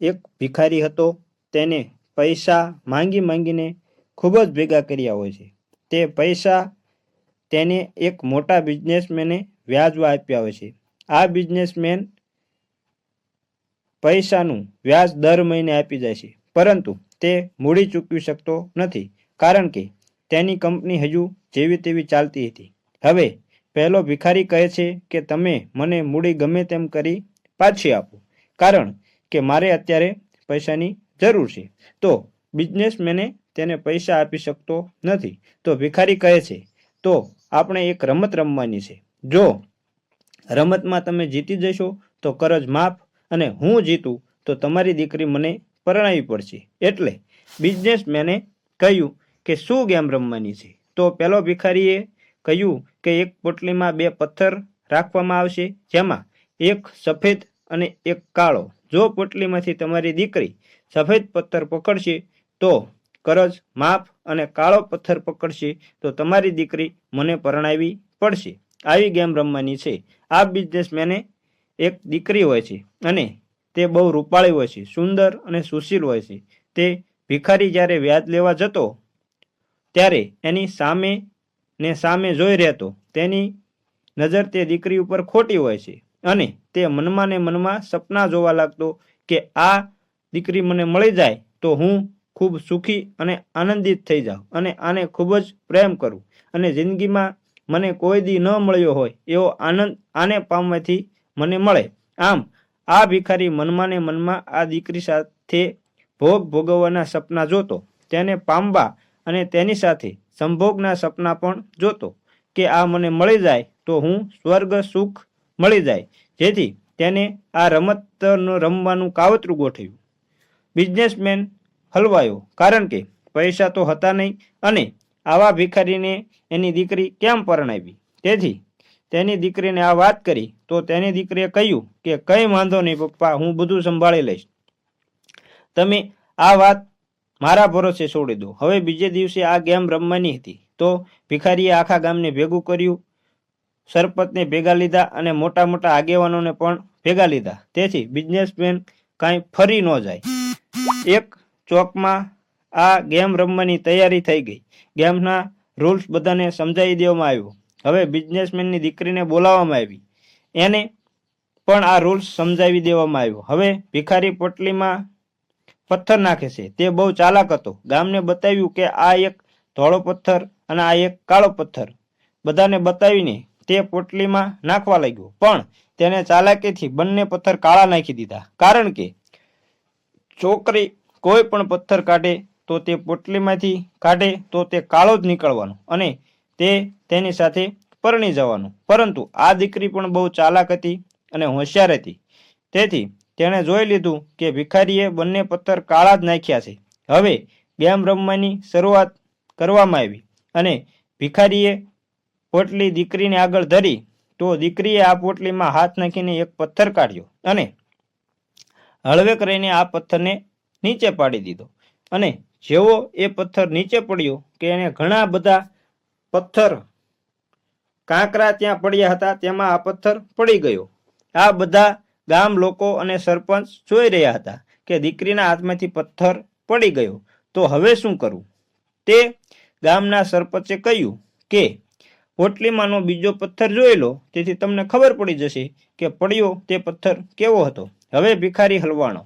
એક ભિખારી હતો. તેને પૈસા માંગી માંગીને ખૂબ જ ભેગા કર્યા હોય છે. તે પૈસા તેને એક મોટા બિઝનેસમેને વ્યાજવા આપ્યા હોય છે. આ બિઝનેસમેન પૈસાનું વ્યાજ દર મહિને આપી જાય છે. પરંતુ તે મૂડી ચૂકવી શકતો નથી, કારણ કે તેની કંપની હજુ જેવી તેવી ચાલતી હતી. હવે પહેલો ભિખારી કહે છે કે, તમે મને મૂડી ગમે તેમ કરી પાછી આપો. કારણ કે મારે અત્યારે પૈસાની જરૂર છે. તો બિઝનેસમેને તેને પૈસા આપી શકતો નથી. તો ભિખારી કહે છે, તો આપણે એક રમત રમવાની છે. જો રમતમાં તમે જીતી જશો, તો કરજ માફ અને હું જીતું, તો તમારી દીકરી મને પરણાવી પડશે. એટલે બિઝનેસમેને કહ્યું કે, શું ગેમ રમવાની છે? તો પેલો ભિખારીએ કહ્યું કે, એક પોટલીમાં બે પથ્થર રાખવામાં આવશે, જેમાં એક સફેદ અને એક કાળો. જો પોટલીમાંથી તમારી દીકરી સફેદ પથ્થર પકડશે, તો કરજ માફ અને કાળો પથ્થર પકડશે, તો તમારી દીકરી મને પરણાવી પડશે. આવી ગેમ રમવાની છે. આ બિઝનેસમેને એક દીકરી હોય છે અને તે બહુ રૂપાળી હોય છે, સુંદર અને સુશીલ હોય છે. તે ભિખારી જ્યારે વ્યાજ લેવા જતો, ત્યારે એની સામે ને સામે જોઈ રહેતો, તેની નજર તે દીકરી ઉપર ખોટી હોય છે અને તે મનમાં ને મનમાં સપના જોવા લાગતો કે આ દીકરી મને મળી જાય તો હું ખૂબ સુખી અને આનંદિત થઈ જાઉં અને આને ખૂબ જ પ્રેમ કરું અને જિંદગીમાં મને કોઈ દી ન મળ્યો હોય એવો આનંદ આને પામવાથી મને મળે. આમ, આ ભિખારી મનમાં ને મનમાં આ દીકરી સાથે ભોગ ભોગવવાના સપના જોતો, તેને પામવા અને તેની સાથે સંભોગના સપના પણ જોતો કે આ મને મળી જાય તો હું સ્વર્ગ સુખ મળી જાય. જેથી તેને આ રમત રમવાનું કાવતરું ગોઠવ્યું. બિઝનેસમેન હલવાયો કારણ કે પૈસા તો હતા નહીં અને આવા ભિખારીને એની દીકરી કેમ પરણાવી? તેથી તેની દીકરીને આ વાત કરી તો તેની દીકરીએ કહ્યું કે કંઈ વાંધો નહીં પપ્પા, હું બધું સંભાળી લઈશ. તમે આ વાત મારા ભરોસે છોડી દો. હવે બીજે દિવસે આ ગેમ રમવાની હતી. તો ભિખારીએ આખા ગામને ભેગું કર્યું સરપંચને ભેગા લીધા અને મોટા મોટા આગેવાનોને પણ ભેગા લીધા. તેથી બિઝનેસમેન કાંઈ ફરી ન જાય. એક ચોકમાં આ ગેમ રમવાની તૈયારી થઈ ગઈ. ગેમના રૂલ્સ બધાને સમજાવી દેવામાં આવ્યો. હવે બિઝનેસમેનની દીકરીને બોલાવવામાં આવી. એને પણ આ રૂલ્સ સમજાવી દેવામાં આવ્યો. હવે ભિખારી પોટલીમાં પથ્થર નાખે છે. તે બહુ ચાલાક હતો. ગામને બતાવ્યું કે આ એક ધોળો પથ્થર અને આ એક કાળો પથ્થર. બધાને બતાવીને તે પોટલીમાં નાખવા લાગ્યો. પણ તેને ચાલાકીથી બંને પથ્થર કાળા નાખી દીધા. કારણ કે છોકરી કોઈ પણ પથ્થર કાઢે તો તે પોટલીમાંથી કાઢે તો તે કાળો જ નીકળવાનો અને તે તેની સાથે પરણી જવાનું. પરંતુ આ દીકરી પણ બહુ ચાલાક હતી અને હોશિયાર હતી. તેથી તેણે જોઈ લીધું કે ભિખારીએ બંને પથ્થર કાળા જ નાખ્યા છે. હવે ગેમ રમવાની શરૂઆત કરવામાં આવી અને ભિખારીએ પોટલી દીકરીને આગળ ધરી, તો દીકરીએ આ પોટલીમાં હાથ નાખીને એક પથ્થર કાઢ્યો અને હળવે કરીને આ પથ્થરને નીચે પાડી દીધો. અને જેવો એ પથ્થર નીચે પડ્યો કે એને ઘણા બધા પથ્થર કાંકરા ત્યાં પડ્યા હતા, તેમાં આ પથ્થર પડી ગયો. આ બધા ગામ લોકો અને સરપંચ જોઈ રહ્યા હતા કે દીકરીના હાથમાંથી પથ્થર પડી ગયો. તો હવે શું કરવું? તે ગામના સરપંચે કહ્યું કે પોટલીમાંનો બીજો પથ્થર જોઈ લો. તેથી તમને ખબર પડી જશે કે પડ્યો તે પથ્થર કેવો હતો. હવે ભિખારી હલવાણો.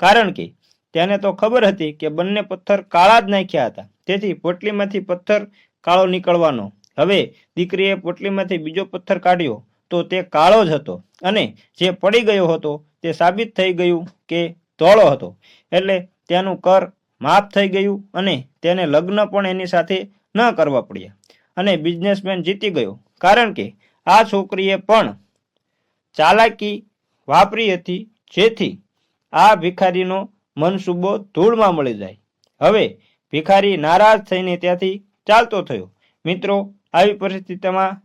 કારણ કે તેને તો ખબર હતી કે બંને પથ્થર કાળા જ નાખ્યા હતા. તેથી પોટલીમાંથી પથ્થર કાળો નીકળવાનો. હવે દીકરીએ પોટલીમાંથી બીજો પથ્થર કાઢ્યો તો તે કાળો જ હતો. અને જે પડી ગયો હતો તે સાબિત થઈ ગયું કે ધોળો હતો. એટલે તેનું કર માફ થઈ ગયું અને તેને લગ્ન પણ એની સાથે ન કરવા પડ્યા. અને બિઝનેસમેન જીતી ગયો. કારણ કે આ છોકરીએ પણ ચાલાકી વાપરી હતી, જેથી આ ભિખારીનો મનસુબો ધૂળમાં મળી જાય. હવે ભિખારી નારાજ થઈને ત્યાંથી ચાલતો થયો. મિત્રો, આવી પરિસ્થિતિમાં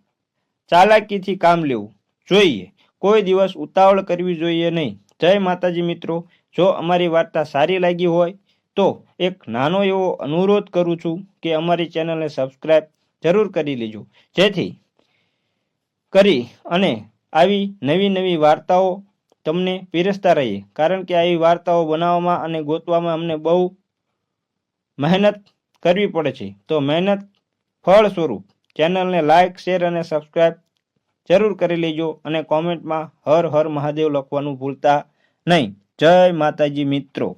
ચાલાકીથી કામ લેવું જોઈએ. કોઈ દિવસ ઉતાવળ કરવી જોઈએ નહીં. જય માતાજી મિત્રો, જો અમારી વાર્તા સારી લાગી હોય, તો એક નાનો એવો અનુરોધ કરું છું કે અમારી ચેનલને સબસ્ક્રાઈબ જરૂર કરી લેજો. જેથી કરી અને આવી નવી નવી વાર્તાઓ તમને પીરસતા રહીએ. કારણ કે આવી વાર્તાઓ બનાવવામાં અને ગોતવામાં અમને બહુ મહેનત કરવી પડે છે. તો મહેનત ફળ સ્વરૂપ ચેનલને લાઇક શેર અને સબસ્ક્રાઇબ જરૂર કરી લેજો અને કોમેન્ટમાં હર હર મહાદેવ લખવાનું ભૂલતા નહીં. જય માતાજી મિત્રો.